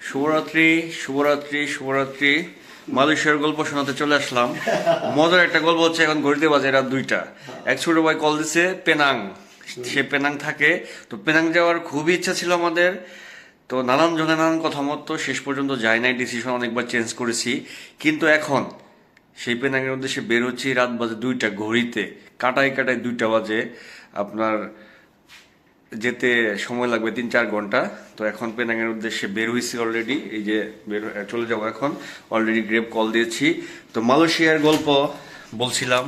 শুভরাত্রি শুভরাত্রি শুভরাত্রি। মালয়েশিয়ার গল্প শোনাতে চলে আসলাম। মজার একটা গল্প হচ্ছে এখন ঘড়িতে বাজে রাত দুইটা। এক ছোট ভাই কল দিছে, পেনাং। সে পেনাং থাকে। তো পেনাং যাওয়ার খুবই ইচ্ছা ছিল আমাদের। তো নানান জনে নানান কথা মতো শেষ পর্যন্ত যায় নাই ডিসিশন অনেকবার চেঞ্জ করেছি। কিন্তু এখন সেই পেনাংয়ের উদ্দেশ্যে বের হচ্ছি রাত বাজে দুইটা ঘড়িতে। কাটায় কাটায় দুইটা বাজে। আপনার যেতে সময় লাগবে তিন চার ঘণ্টা। তো এখন পেনাংয়ের উদ্দেশ্যে বের হয়েছি অলরেডি এই যে বের চলে যাব এখন। অলরেডি গ্রেপ কল দিয়েছি। তো মালয়েশিয়ার গল্প বলছিলাম।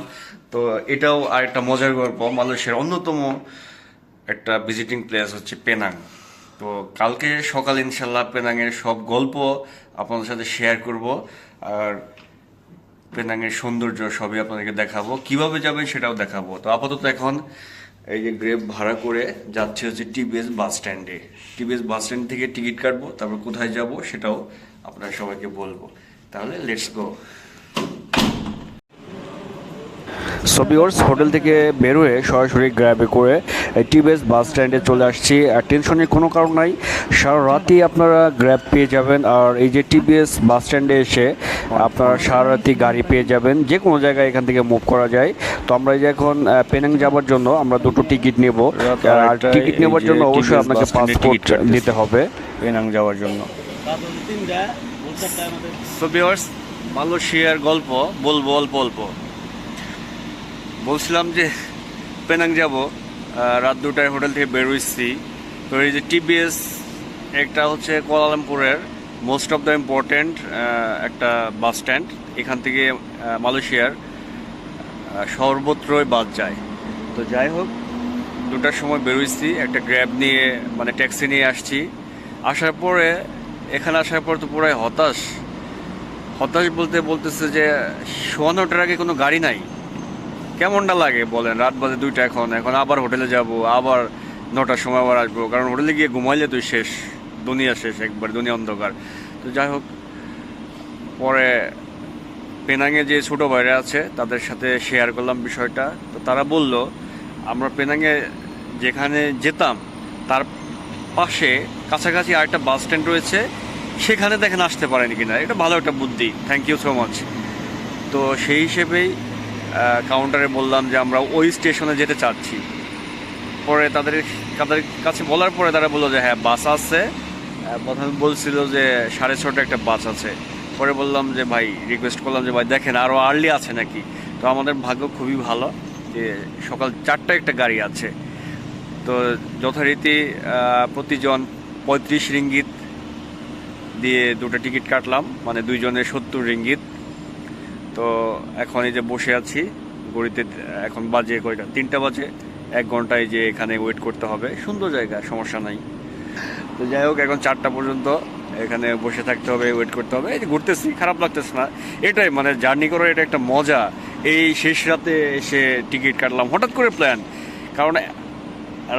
তো এটাও আর একটা মজার গল্প। মালয়েশিয়ার অন্যতম একটা ভিজিটিং প্লেস হচ্ছে পেনাং। তো কালকে সকাল ইনশাল্লাহ পেনাংয়ের সব গল্প আপনাদের সাথে শেয়ার করব। আর পেনাংয়ের সৌন্দর্য সবই আপনাদেরকে দেখাবো। কীভাবে যাবেন সেটাও দেখাবো। তো আপাতত এখন এই যে গ্রেপ ভাড়া করে যাচ্ছে হচ্ছে টিবিএস বাস স্ট্যান্ডে টিবিএস বাস স্ট্যান্ড থেকে টিকিট কাটবো, তারপর কোথায় যাব সেটাও আপনার সবাইকে বলব। তাহলে লেটস গো সবিওর্স হোটেল থেকে বেরোয় সরাসরি গ্র্যাবে করে টিবিএস বাস স্ট্যান্ডে চলে আসছি। আর টেনশনের কোনো কারণ নাই। সারা রাতই আপনারা গ্র্যাব পেয়ে যাবেন। আর এই যে টিবিএস বাস স্ট্যান্ডে এসে আপনারা সারা রাতই গাড়ি পেয়ে যাবেন। যে কোনো জায়গায় এখান থেকে মুভ করা যায়। তো আমরা এই যে এখন পেনাং যাওয়ার জন্য আমরা দুটো টিকিট নেব। রাত আর টিকিট নেওয়ার জন্য অবশ্যই আপনাকে পাসপোর্ট দিতে হবে। পেনাং যাওয়ার জন্য। সো ভিউয়ার্স মালয়েশিয়ার গল্প বলব অল্প অল্প। বলছিলাম যে পেনাং যাব রাত দুটায় হোটেল থেকে বেরোইছি তো এই যে টিবিএস একটা হচ্ছে কোয়ালালামপুরের মোস্ট অফ দ্য ইম্পর্টেন্ট একটা বাস স্ট্যান্ড এখান থেকে মালয়েশিয়ার সর্বত্রই বাস যায়। তো যাই হোক, দুটার সময় বেরোইছি একটা গ্র্যাব নিয়ে মানে ট্যাক্সি নিয়ে আসছি। আসার পরে, এখানে আসার পর তো পুরাই হতাশ। হতাশ বলতে বলতেছে যে শোয়ানোটার আগে কোনো গাড়ি নাই। কেমনটা লাগে? বলেন, রাত বাজে দুইটা এখন এখন আবার হোটেলে যাব, আবার নটার সময় আবার আসব, কারণ হোটেলে গিয়ে ঘুমাইলে তুই শেষ, দুনিয়া শেষ একবার, দুনিয়া অন্ধকার। তো যাই হোক, পরে পেনাঙে যে ছোটো ভাইরা আছে, তাদের সাথে শেয়ার করলাম বিষয়টা। তো তারা বলল, আমরা পেনাঙে যেখানে যেতাম, তার পাশে কাছাকাছি আরেকটা বাস স্ট্যান্ড রয়েছে, সেখানে দেখেন আসতে পারেনি কিনা। এটা ভালো একটা বুদ্ধি থ্যাংক ইউ সো মাচ তো সেই হিসেবেই কাউন্টারে বললাম যে আমরা ওই স্টেশনে যেতে চাচ্ছি। পরে তাদের তাদের কাছে বলার পরে তারা বলল যে হ্যাঁ বাস আছে। প্রথমে বলছিল যে, সাড়ে ছটা একটা বাস আছে। পরে বললাম যে, ভাই রিকোয়েস্ট করলাম যে, ভাই, দেখেন আরও আর্লি আছে নাকি? তো আমাদের ভাগ্য খুবই ভালো যে, সকাল চারটা একটা গাড়ি আছে। তো যথারীতি প্রতিজন পঁয়ত্রিশ রিঙ্গিত দিয়ে দুটো টিকিট কাটলাম। মানে দুইজনের সত্তর রিঙ্গিত। তো এখন এই যে বসে আছি গড়িতে এখন বাজে কয়টা? তিনটা বাজে, এক ঘন্টায় যে এখানে ওয়েট করতে হবে। সুন্দর জায়গা, সমস্যা নাই। তো যাই হোক, এখন চারটা পর্যন্ত এখানে বসে থাকতে হবে ওয়েট করতে হবে। এই যে ঘুরতেছি, খারাপ লাগতেছে না। এটাই মানে জার্নি করার এটা একটা মজা। এই শেষ রাতে এসে টিকিট কাটলাম, হঠাৎ করে প্ল্যান কারণ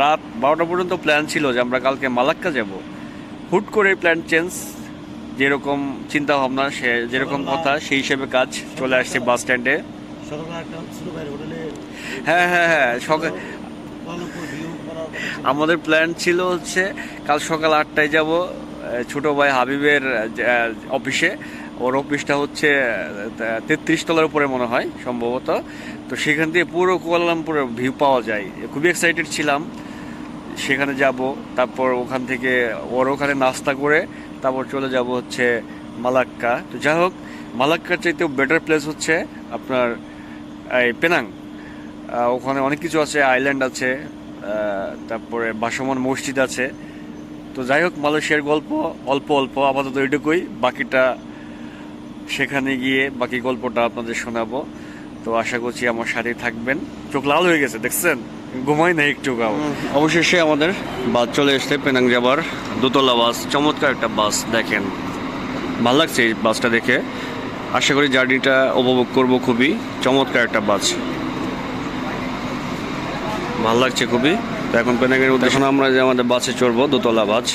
রাত বারোটা পর্যন্ত প্ল্যান ছিল যে আমরা কালকে মালাক্কা যাব। হুট করে প্ল্যান চেঞ্জ যেরকম চিন্তা ভাবনা সে যেরকম কথা, সেই হিসেবে কাজ চলে আসছে বাস স্ট্যান্ডে। হ্যাঁ হ্যাঁ হ্যাঁ আমাদের প্ল্যান ছিল হচ্ছে কাল সকাল আটটায় যাব ছোট ভাই হাবিবের অফিসে। ওর অফিসটা হচ্ছে তেত্রিশ তলার উপরে মনে হয়, সম্ভবত। তো সেখান থেকে পুরো কুয়ালালামপুরের ভিউ পাওয়া যায়। খুবই এক্সাইটেড ছিলাম। সেখানে যাব, তারপর ওখান থেকে ওর ওখানে নাস্তা করে তারপর চলে যাব হচ্ছে মালাক্কা। তো যাই হোক, মালাক্কার চাইতেও বেটার প্লেস হচ্ছে আপনার, এই পেনাং ওখানে অনেক কিছু আছে আইল্যান্ড আছে তারপরে বাসমান মসজিদ আছে। তো যাই হোক, মালয়েশিয়ার গল্প অল্প অল্প, আপাতত এটুকুই। বাকিটা সেখানে গিয়ে বাকি গল্পটা আপনাদের শোনাবো। তো আশা করছি আমার সাথে থাকবেন। চোখ লাল হয়ে গেছে, দেখছেন? ঘুমাই না একটু গাও অবশেষে আমাদের বাস চলে এসছে পেনাং যাবার। দোতলা বাস চমৎকার একটা বাস দেখেন। ভালো লাগছে এই বাসটা দেখে। আশা করি জার্নিটা উপভোগ করব খুবই। চমৎকার একটা বাস। ভালো লাগছে খুবই। তো এখন পেনাঙ্গের উদ্দেশ্যে আমরা যে আমাদের বাসে চড়বো দোতলা বাস।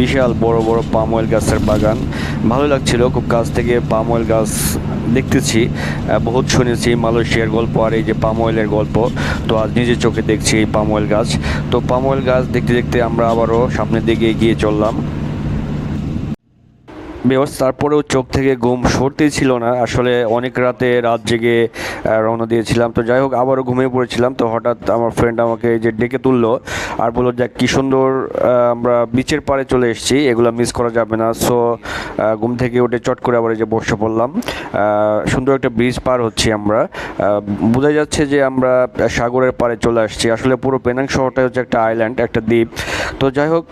বিশাল বড় বড় পাম অয়েল গাছের বাগান। ভালো লাগছিল, খুব কাছ থেকে পাম অয়েল গাছ দেখতেছি বহুত শুনেছি মালয়েশিয়ার গল্প আর এই যে পাম অয়েলের গল্প। তো আজ নিজের চোখে দেখছি এই পাম অয়েল গাছ। তো পাম অয়েল গাছ দেখতে দেখতে আমরা আবারও সামনের দিকে এগিয়ে চললাম। বেওস, তারপরেও চোখ থেকে ঘুম সরতেই ছিল না। আসলে অনেক রাতে রাত জেগে রওনা দিয়েছিলাম। তো যাই হোক, আবারও ঘুমিয়ে পড়েছিলাম। তো হঠাৎ আমার ফ্রেন্ড আমাকে যে ডেকে তুললো আর বলল যাক কী সুন্দর আমরা বিচের পাড়ে চলে এসেছি। এগুলো মিস করা যাবে না। সো ঘুম থেকে উঠে চট করে আবার যে বসে পড়লাম। সুন্দর একটা ব্রিজ পার হচ্ছি আমরা। বোঝা যাচ্ছে যে আমরা সাগরের পাড়ে চলে আসছি। আসলে পুরো পেনাং শহরটা হচ্ছে একটা আইল্যান্ড একটা দ্বীপ। তো যাই হোক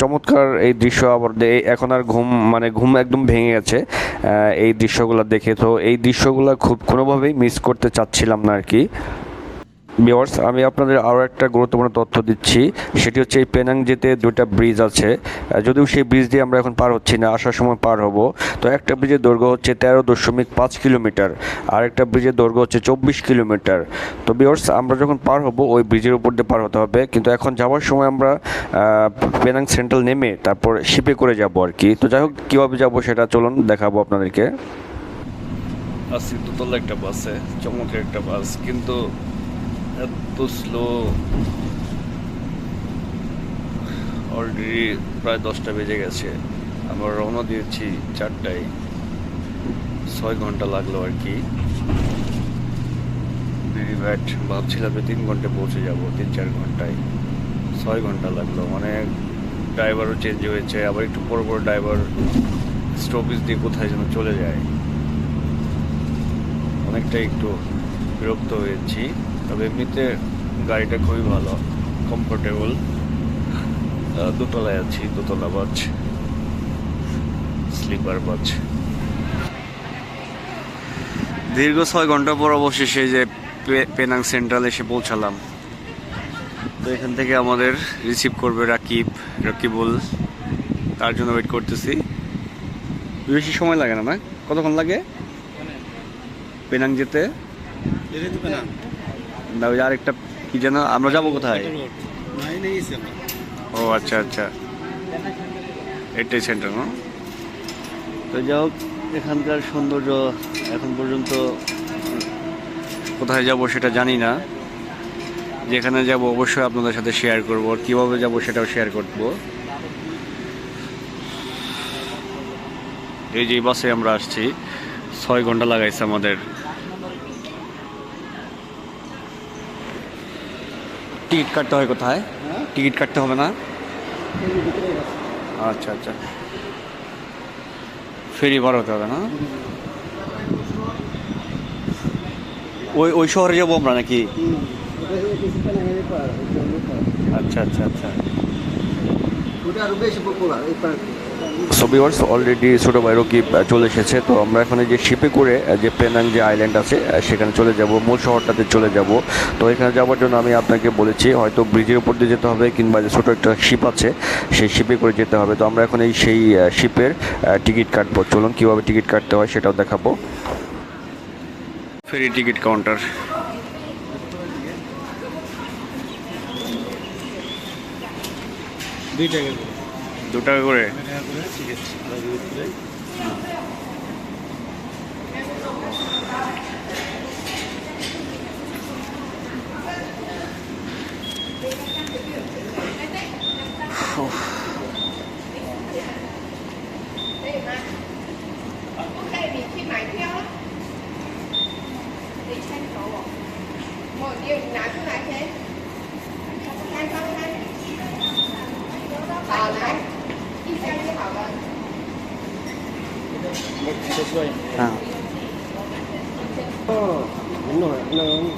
চমৎকার এই দৃশ্য আবার এখন আর ঘুম মানে ঘুম একদম ভেঙে গেছে এই দৃশ্যগুলো দেখে। তো এই দৃশ্যগুলো খুব কোনোভাবেই মিস করতে চাচ্ছিলাম না আর কি। ভিওয়ার্স আমি আপনাদের আরও একটা গুরুত্বপূর্ণ তথ্য দিচ্ছি। সেটি হচ্ছে এই পেনাং যেতে দুটা ব্রিজ আছে যদিও সেই ব্রিজ দিয়ে আমরা এখন পার হচ্ছি না, আসার সময় পার হব। তো একটা ব্রিজের দৈর্ঘ্য হচ্ছে তেরো দশমিক পাঁচ কিলোমিটার, আর একটা ব্রিজের দৈর্ঘ্য হচ্ছে চব্বিশ কিলোমিটার। তো ভিওয়ার্স আমরা যখন পার হব, ওই ব্রিজের উপর দিয়ে পার হতে হবে। কিন্তু এখন যাওয়ার সময় আমরা পেনাং সেন্ট্রাল নেমে তারপর শিপে করে যাব আর কি। তো যাই হোক, কীভাবে যাব সেটা চলুন দেখাবো আপনাদেরকে। আজকে দোতলা একটা বাসে চমকের একটা বাস কিন্তু এত স্লো অলরেডি প্রায় দশটা বেজে গেছে। আমরা রওনা দিয়েছি চারটায়। ছয় ঘণ্টা লাগল আর কি। ব্যাড ভাবছিলাম যে তিন ঘন্টায় পৌঁছে যাব, তিন চার ঘন্টায়। ছয় ঘণ্টা লাগল। মানে ড্রাইভারও চেঞ্জ হয়েছে। আবার একটু পর পর ড্রাইভার স্টপেজ দিয়ে কোথায় যেন চলে যায়। অনেকটাই একটু বিরক্ত হয়েছি। তবে এমনিতে গাড়িটা খুবই ভালো কমফোর্টেবল দোতলায় আছি দোতলা বাস স্লিপার বাস। দীর্ঘ ছয় ঘণ্টা পর অবশেষে যে পে- পেনাং সেন্ট্রাল এসে পৌঁছালাম। তো এখান থেকে আমাদের রিসিভ করবে রাকিব রাকিবুল। তার জন্য ওয়েট করতেছি। বেশি সময় লাগে না না কতক্ষণ লাগে? পেনাং যেতে? পেনাং না ওই আরেকটা কি যেন আমরা যাব কোথায়। ও আচ্ছা আচ্ছা। এটাই সেন্টার না? তো যাই হোক এখানকার সৌন্দর্য এখন পর্যন্ত কোথায় যাব সেটা জানি না। যেখানে যাব অবশ্যই আপনাদের সাথে শেয়ার করব কীভাবে যাব সেটাও শেয়ার করব। এই যে বাসে আমরা আসছি ছয় ঘণ্টা লাগাইছে আমাদের টিকিট কাটতে হয় কোথায়? টিকিট কাটতে হবে না? আচ্ছা আচ্ছা। ফেরি ভাড়া হতে হবে না? ওই ওই শহরে যাব আমরা নাকি? আচ্ছা আচ্ছা আচ্ছা। সবিওয়ার্স অলরেডি ছোটো রকিব আহ, চলে এসেছে। তো আমরা এখানে যে শিপে করে যে পেনাং যে আইল্যান্ড আছে সেখানে চলে যাব। মূল শহরটাতে চলে যাব। তো এখানে যাওয়ার জন্য আমি আপনাকে বলেছি হয়তো ব্রিজের উপর দিয়ে যেতে হবে কিংবা যে ছোটো একটা শিপ আছে সেই শিপে করে যেতে হবে। তো আমরা এখন এই সেই শিপের টিকিট কাটবো। চলুন কীভাবে টিকিট কাটতে হয় সেটাও দেখাবো। ফেরি টিকিট কাউন্টার দুই টাকা দু টাকা করে। Ha. Oh, lah, ni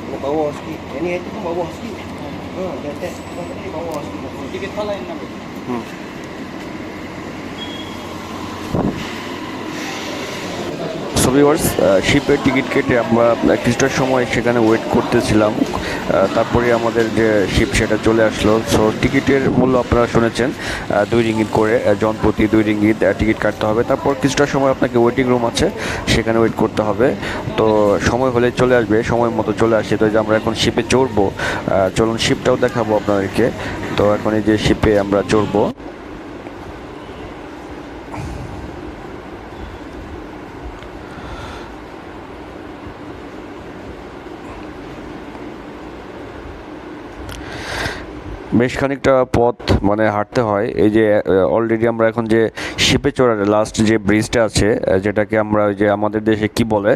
Kena bawah sikit. Yang ni, itu pun bawah sikit. Ha, dia atas Dia bawah sikit. Dia kita yang nak. Hmm. So viewers শিপের ticket কেটে আমরা কিছুটা সময় সেখানে ওয়েট করতেছিলাম। তারপরে আমাদের যে শিপ সেটা চলে আসলো। সো টিকিটের মূল্য আপনারা শুনেছেন দুই রিঙ্গিত করে আহ, জন প্রতি দুই রিঙ্গিত টিকিট কাটতে হবে। তারপর কিছুটা সময় আপনাকে ওয়েটিং রুম আছে সেখানে ওয়েট করতে হবে। তো সময় হলে চলে আসবে সময় মতো চলে আসে। তো যে আমরা এখন শিপে চড়বো চলুন শিপটাও দেখাবো আপনাদেরকে। তো এখন এই যে শিপে আমরা চড়বো। বেশ খানিকটা পথ মানে হাঁটতে হয়। এই যে অলরেডি আমরা এখন যে শিপে চড়ার লাস্ট যে ব্রিজটা আছে যেটাকে আমরা ওই যে আমাদের দেশে কি বলে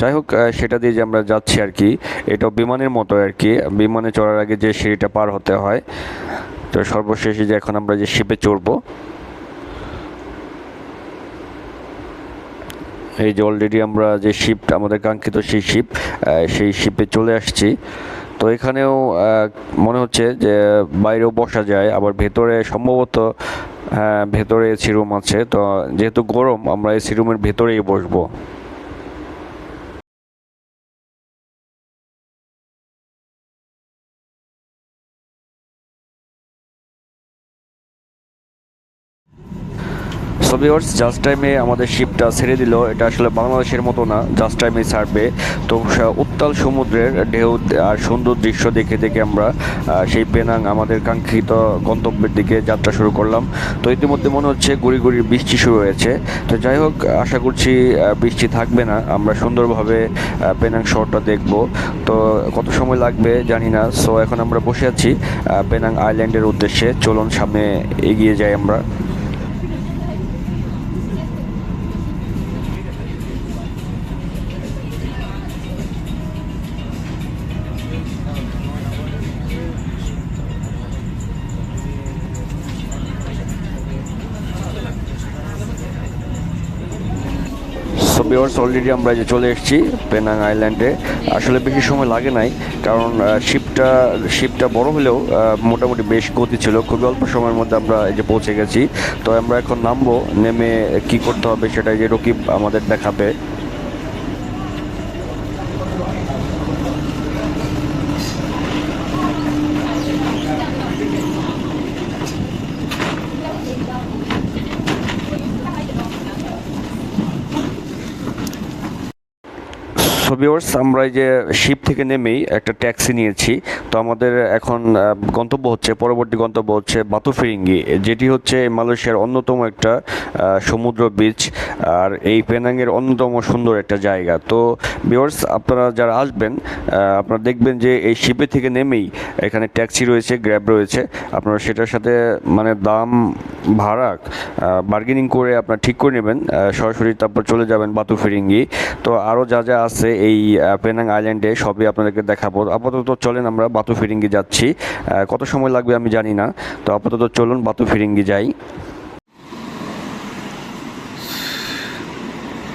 যাই হোক সেটা দিয়ে যে আমরা যাচ্ছি আর কি, এটা বিমানের মতো আর কি, বিমানে চড়ার আগে যে সিঁড়িটা পার হতে হয়। তো সর্বশেষে যে এখন আমরা যে শিপে চড়বো, এই যে অলরেডি আমরা যে শিপ আমাদের কাঙ্ক্ষিত সেই শিপ সেই শিপে চলে আসছি। তো এখানেও মনে হচ্ছে যে বাইরেও বসা যায়, আবার ভেতরে সম্ভবত ভেতরে এসি রুম আছে। তো যেহেতু গরম, আমরা এসি রুমের ভেতরেই বসবো। সো জাস্ট টাইমে আমাদের শিপটা ছেড়ে দিল। এটা আসলে বাংলাদেশের মতো না জাস্ট টাইমে ছাড়বে। তো উত্তাল সমুদ্রের ঢেউ আর সুন্দর দৃশ্য দেখে দেখে আমরা সেই পেনাং আমাদের কাঙ্ক্ষিত গন্তব্যের দিকে যাত্রা শুরু করলাম। তো, ইতিমধ্যে মনে হচ্ছে গুড়ি গুড়ি বৃষ্টি শুরু হয়েছে। তো, যাই হোক, আশা করছি বৃষ্টি থাকবে না। আমরা সুন্দরভাবে পেনাং শহরটা দেখব। তো, কত সময় লাগবে জানি না। সো এখন আমরা বসে আছি পেনাং আইল্যান্ডের উদ্দেশ্যে। চলুন, সামনে এগিয়ে যাই আমরা। সো ভিউয়ার্স অলরেডি আমরা যে চলে এসেছি পেনাং আইল্যান্ডে আসলে বেশি সময় লাগে নাই, কারণ শিপটা শিপটা বড় হলেও মোটামুটি বেশ গতি ছিল, খুবই অল্প সময়ের মধ্যে আমরা এই যে পৌঁছে গেছি। তো আমরা এখন নামবো, নেমে কি করতে হবে সেটা যে রকিব আমাদের দেখাবে। ভিউয়ার্স আমরা এই যে শিপ থেকে নেমেই একটা ট্যাক্সি নিয়েছি। তো আমাদের এখন গন্তব্য হচ্ছে, পরবর্তী গন্তব্য হচ্ছে বাতু ফিরিঙ্গি যেটি হচ্ছে মালয়েশিয়ার অন্যতম একটা সমুদ্র বিচ আর এই পেনাংয়ের অন্যতম সুন্দর একটা জায়গা। তো ভিউয়ার্স আপনারা যারা আসবেন আপনারা দেখবেন যে এই শিপে থেকে নেমেই এখানে ট্যাক্সি রয়েছে গ্র্যাব রয়েছে। আপনারা সেটার সাথে মানে দাম ভাড়া বার্গেনিং করে আপনারা ঠিক করে নেবেন। সরাসরি তারপর চলে যাবেন বাতু ফিরিঙ্গি তো আরও যা যা আছে এই আহ, পেনাং আইল্যান্ডে সবই আপনাদেরকে দেখাবো। আপাতত চলেন আমরা বাতু ফিরিঙ্গি যাচ্ছি। কত সময় লাগবে আমি জানি না। তো আপাতত চলুন বাতু ফিরিঙ্গি যাই।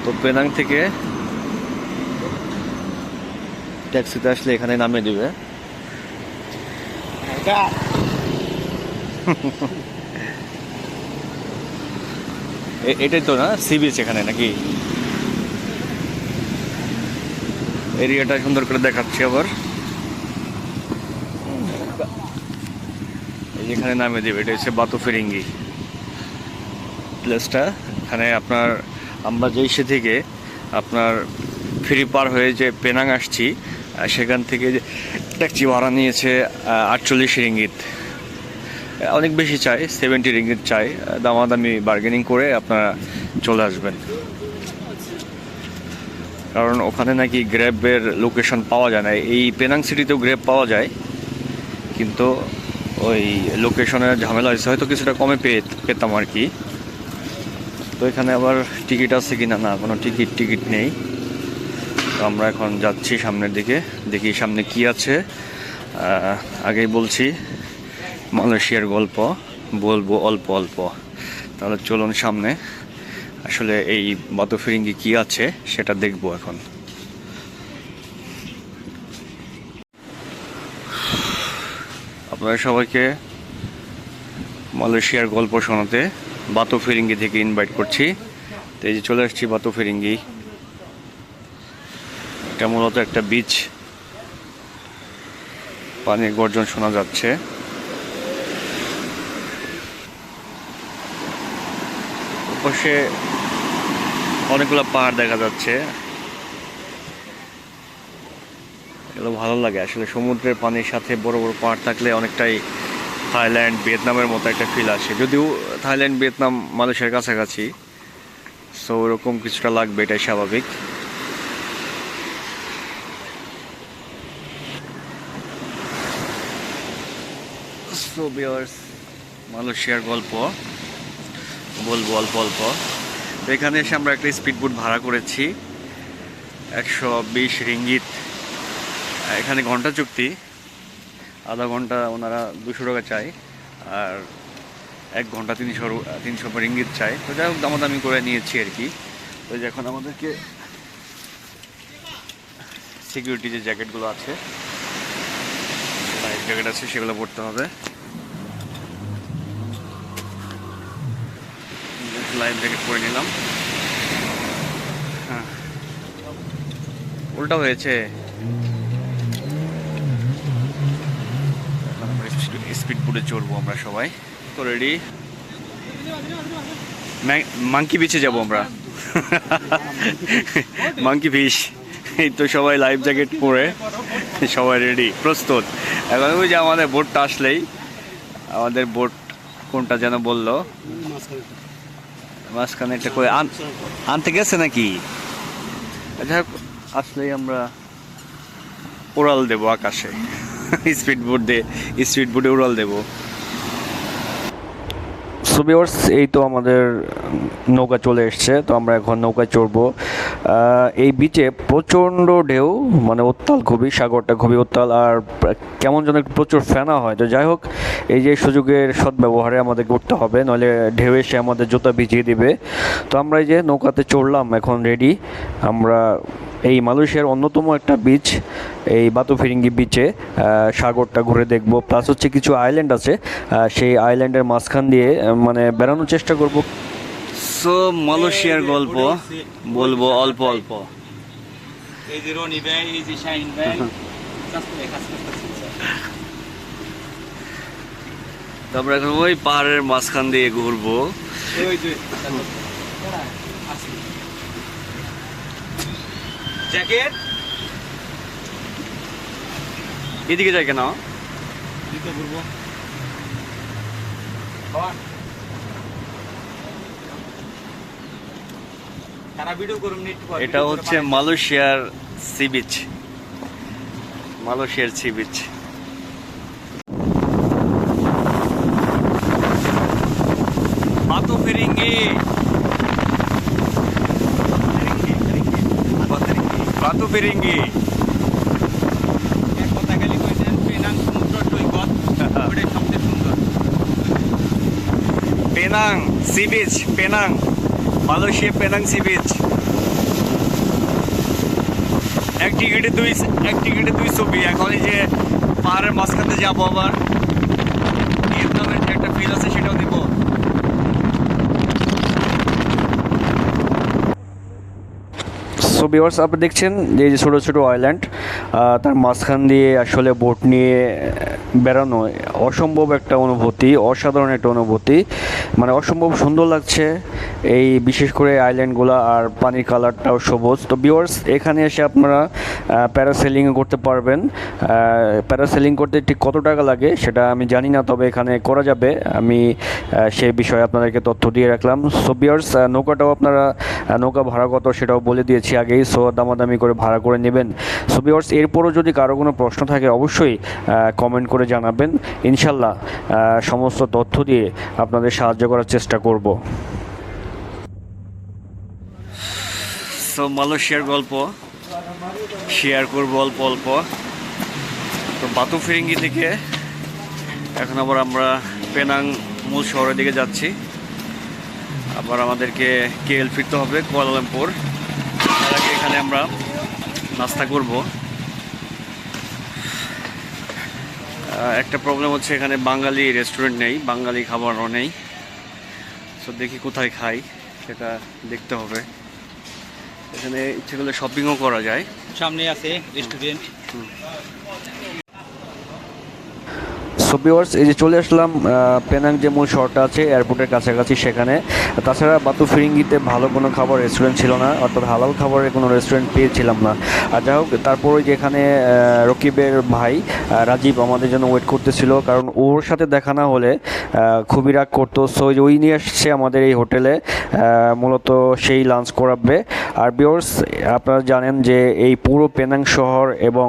তো পেনাং থেকে ট্যাক্সিতে আসলে এখানে নামিয়ে দিবে। এটাই তো না? সি বিচ এখানে নাকি? এরিয়াটা সুন্দর করে দেখাচ্ছি আবার। এখানে নামিয়ে দেবে, এটা হচ্ছে বাতু ফিরিঙ্গি। প্লেসটা, এখানে আপনার, আমরা যেই সে থেকে আপনার ফ্রি পার হয়ে যে পেনাং আসছি সেখান থেকে যে ট্যাক্সি ভাড়া নিয়েছে আটচল্লিশ রিঙ্গিত। অনেক বেশি চাই সেভেন্টি রিঙ্গিত চাই দামাদামি বার্গেনিং করে আপনারা চলে আসবেন। কারণ ওখানে নাকি গ্র্যাবের লোকেশন পাওয়া যায় না। এই পেনাং সিটিতেও গ্র্যাব পাওয়া যায়, কিন্তু ওই লোকেশনের ঝামেলা হয়েছে। হয়তো কিছুটা কমে পেয়ে, পেতাম আর কি। তো এখানে আবার টিকিট আছে কিনা? না না কোনো টিকিট টিকিট নেই। তো আমরা এখন যাচ্ছি সামনের দিকে, দেখি সামনে কি আছে। আগেই বলছি, মালয়েশিয়ার গল্প, বলব অল্প অল্প। তাহলে চলুন সামনে। আসলে এই বাতু ফিরিঙ্গি কি আছে সেটা দেখব এখন। আপনাদের সবাইকে মালয়েশিয়ার গল্প শোনাতে বাতু ফিরিঙ্গি থেকে ইনভাইট করছি। তো এই যে চলে আসছি বাতু ফিরিঙ্গি এটা মূলত একটা বিচ পানির গর্জন শোনা যাচ্ছে। পাশে অনেকগুলো পাহাড় দেখা যাচ্ছে। এগুলো ভালো লাগে। আসলে সমুদ্রের পানির সাথে বড় বড় পাহাড় থাকলে অনেকটাই থাইল্যান্ড, ভিয়েতনামের মতো একটা ফিল আসে। যদিও থাইল্যান্ড, ভিয়েতনাম মানুষের কাছাকাছি সো ওরকম কিছুটা লাগবে, এটাই স্বাভাবিক। সো মালয়েশিয়ার গল্প। বলব অল্প অল্প। তো এখানে এসে আমরা একটা স্পিড বোট ভাড়া করেছি। একশো বিশ রিঙ্গিত। এখানে ঘণ্টা চুক্তি। আধা ঘণ্টা ওনারা দুশো টাকা চায় আর এক ঘণ্টা তিনশো তিনশো রিঙ্গিত চাই তো যাই হোক, দামাদামি করে নিয়েছি আর কি। তো এখন আমাদেরকে সিকিউরিটি যে জ্যাকেটগুলো আছে লাইফ জ্যাকেট আছে, সেগুলো পড়তে হবে। লাইফ জ্যাকেট পরে নিলাম। হ্যাঁ। উল্টা হয়েছে। স্পিড বোটে চড়বো আমরা সবাই। তো রেডি? মাংকি বিচে যাব আমরা। মাংকি ফিশ এই তো সবাই লাইফ জ্যাকেট পরে। সবাই রেডি প্রস্তুত। এখন ওই যে আমাদের বোটটা আসলেই। আমাদের বোট কোনটা যেন বলল? মাঝখানে একটা করে আন আনতে গেছে নাকি? যাই হোক, আসলেই আমরা উড়াল দেবো আকাশে। স্পিড বোর্ড দিয়ে স্পিড বোর্ডে উড়াল দেবো। সুবিওর্স, এই তো আমাদের নৌকা চলে এসছে, তো আমরা এখন নৌকায় চড়বো। এই বিচে প্রচণ্ড ঢেউ মানে উত্তাল, খুবই সাগরটা খুবই উত্তাল, আর কেমন যেন প্রচুর ফেনা হয়। তো যাই হোক, এই যে সুযোগের সদ্ব্যবহারে আমাদের করতে হবে, নইলে ঢেউ এসে আমাদের জুতা ভিজিয়ে দিবে। তো আমরা এই যে নৌকাতে চড়লাম, এখন রেডি আমরা এই মালয়েশিয়ার অন্যতম একটা বিচ এই বাতুফিরিঙ্গি বিচে সাগরটা ঘুরে দেখব। প্লাস হচ্ছে কিছু আইল্যান্ড আছে সেই আইল্যান্ডের মাঝখান দিয়ে মানে বেড়ানোর চেষ্টা করব। সো মালয়েশিয়ার গল্প বলব অল্প অল্প। make us এখন ওই পাহাড়ের মাঝখান দিয়ে ঘুরবো। জ্যাকেট। এদিকে যাই কেন? এটা হচ্ছে মালয়েশিয়ার সি বিচ। মালয়েশিয়ার sea beach Batu Ferringhi Batu Ferringhi এক কথা গেলে কইছেন পেনাং সমুদ্র সৈকত ওটাই সবচেয়ে সুন্দর Penang sea beach, Penang. Malaysia Penang sea beach. এক টিকিটে দুই এক টিকিটে দুই ছবি। এখন এই যে পাহাড়ের মাঝখানে যাব আবার ভিয়েতনামের যে একটা ফিল আছে সেটাও দিব সো ভিউয়ার্স আপনি দেখছেন যে যে ছোটো ছোটো আইল্যান্ড তার মাঝখান দিয়ে আসলে বোট নিয়ে বেড়ানো অসম্ভব একটা অনুভূতি, অসাধারণ একটা অনুভূতি। মানে অসম্ভব সুন্দর লাগছে এই বিশেষ করে আইল্যান্ডগুলো আর পানির কালারটাও সবুজ। তো ভিউয়ার্স এখানে এসে আপনারা প্যারাসেলিংও করতে পারবেন। প্যারাসেলিং করতে ঠিক কত টাকা লাগে সেটা আমি জানি না, তবে এখানে করা যাবে। আমি সেই বিষয়ে আপনাদেরকে তথ্য দিয়ে রাখলাম। সো ভিউয়ার্স নৌকাটাও আপনারা নৌকা ভাড়া কত সেটাও বলে দিয়েছি আগেই। সো দামাদামি করে ভাড়া করে নেবেন। সো ভিউয়ার্স, এরপরও যদি কারও কোনো প্রশ্ন থাকে, অবশ্যই কমেন্ট করে জানাবেন। ইনশাল্লাহ সমস্ত তথ্য দিয়ে আপনাদের সাহায্য করার চেষ্টা করব। সো মালয়েশিয়ার গল্প শেয়ার করব অল্প অল্প। তো বাতু ফিরিঙ্গি থেকে এখন আবার আমরা পেনাং মূল শহরের দিকে যাচ্ছি। আবার আমাদেরকে কেএল ফিরতে হবে? কুয়ালালামপুর। তার আগে এখানে আমরা নাস্তা করব। একটা প্রবলেম হচ্ছে এখানে বাঙালি রেস্টুরেন্ট নেই বাঙালি খাবারও নেই। সো দেখি কোথায় খাই সেটা দেখতে হবে। এখানে ইচ্ছে করলে শপিংও করা যায়। সামনে আছে রেস্টুরেন্ট সো ভিউয়ার্স এই যে চলে আসলাম পেনাং যে মূল শহরটা আছে এয়ারপোর্টের কাছাকাছি সেখানে। তাছাড়া বাতু ফিরিঙ্গিতে ভালো কোনো খাবার রেস্টুরেন্ট ছিল না, অর্থাৎ হালাল খাবারের কোনো রেস্টুরেন্ট পেয়েছিলাম না। আর যাই হোক, তারপরে যেখানে রকিবের ভাই রাজীব আমাদের জন্য ওয়েট করতেছিল, কারণ ওর সাথে দেখা না হলে খুবই রাগ করতো। সো ওই নিয়ে আসছে আমাদের এই হোটেলে মূলত সেই লাঞ্চ করাবে। আর বিয়র্স আপনারা জানেন যে এই পুরো পেনাং শহর এবং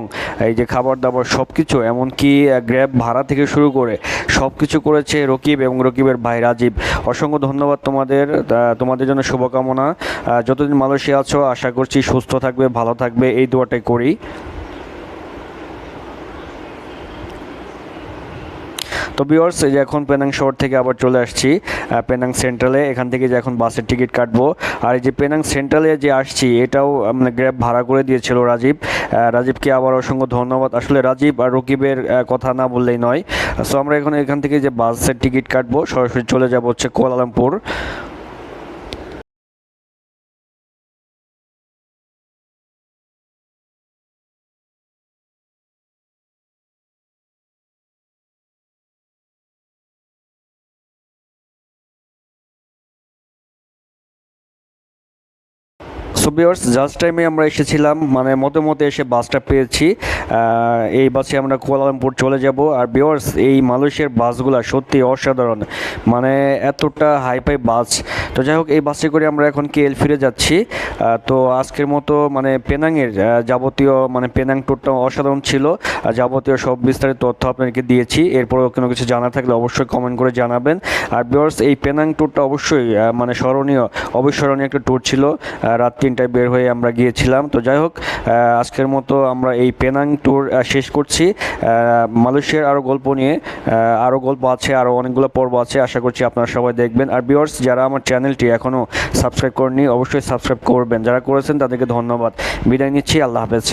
এই যে খাবার দাবার সব কিছু এমনকি গ্র্যাব ভাড়া থেকে শুরু করে সব কিছু করেছে রকিব এবং রকিবের ভাই রাজীব। অসংখ্য ধন্যবাদ তোমাদের তোমাদের জন্য শুভকামনা। যতদিন মালয়েশিয়া আছো, আশা করছি সুস্থ থাকবে, ভালো থাকবে, এই দোয়াটাই করি। তো বিওর্স এই যে এখন পেনাং শহর থেকে আবার চলে আসছি পেনাং সেন্ট্রালে এখান থেকে যে এখন বাসের টিকিট কাটবো। আর এই যে পেনাং সেন্ট্রালে যে আসছি, এটাও মানে গ্র্যাব ভাড়া করে দিয়েছিল রাজীব। রাজীবকে আবার অসংখ্য ধন্যবাদ। আসলে রাজীব আর রকিবের কথা না বললেই নয়। সো আমরা এখন এখান থেকে যে বাসের টিকিট কাটবো, সরাসরি চলে যাব হচ্ছে কোয়ালালামপুর। বিয়ার্স জাস্ট টাইমে আমরা এসেছিলাম মানে মতে মতে এসে বাসটা পেয়েছি। এই বাসে আমরা কুয়ালালামপুর চলে যাব। আর বিয়ার্স এই মালয়েশিয়ার বাসগুলো সত্যি অসাধারণ। মানে এতটা হাইফাই বাস তো যাই হোক, এই বাসে করে আমরা এখন কেএল ফিরে যাচ্ছি। তো আজকের মতো মানে পেনাংয়ের যাবতীয় মানে পেনাং ট্যুরটা অসাধারণ ছিল। যাবতীয় সব বিস্তারিত তথ্য আপনাদেরকে দিয়েছি। এরপরেও কোনো কিছু জানা থাকলে অবশ্যই কমেন্ট করে জানাবেন। আর বিয়ার্স এই পেনাং ট্যুরটা অবশ্যই মানে স্মরণীয়, অবিস্মরণীয় একটা ট্যুর ছিল। রাত তিনটায় বের হয়ে আমরা গিয়েছিলাম। তো যাই হোক আজকের মতো আমরা এই পেনাং ট্যুর শেষ করছি। মালয়েশিয়ার আরও গল্প নিয়ে আরও গল্প আছে আরও অনেকগুলো পর্ব আছে, আশা করছি আপনারা সবাই দেখবেন। আর বিয়ার্স যারা আমার চ্যানেলটি এখনও সাবস্ক্রাইব করেনি অবশ্যই সাবস্ক্রাইব করবেন। যারা করেছেন, তাদেরকে ধন্যবাদ। বিদায় নিচ্ছি, আল্লাহ হাফেজ।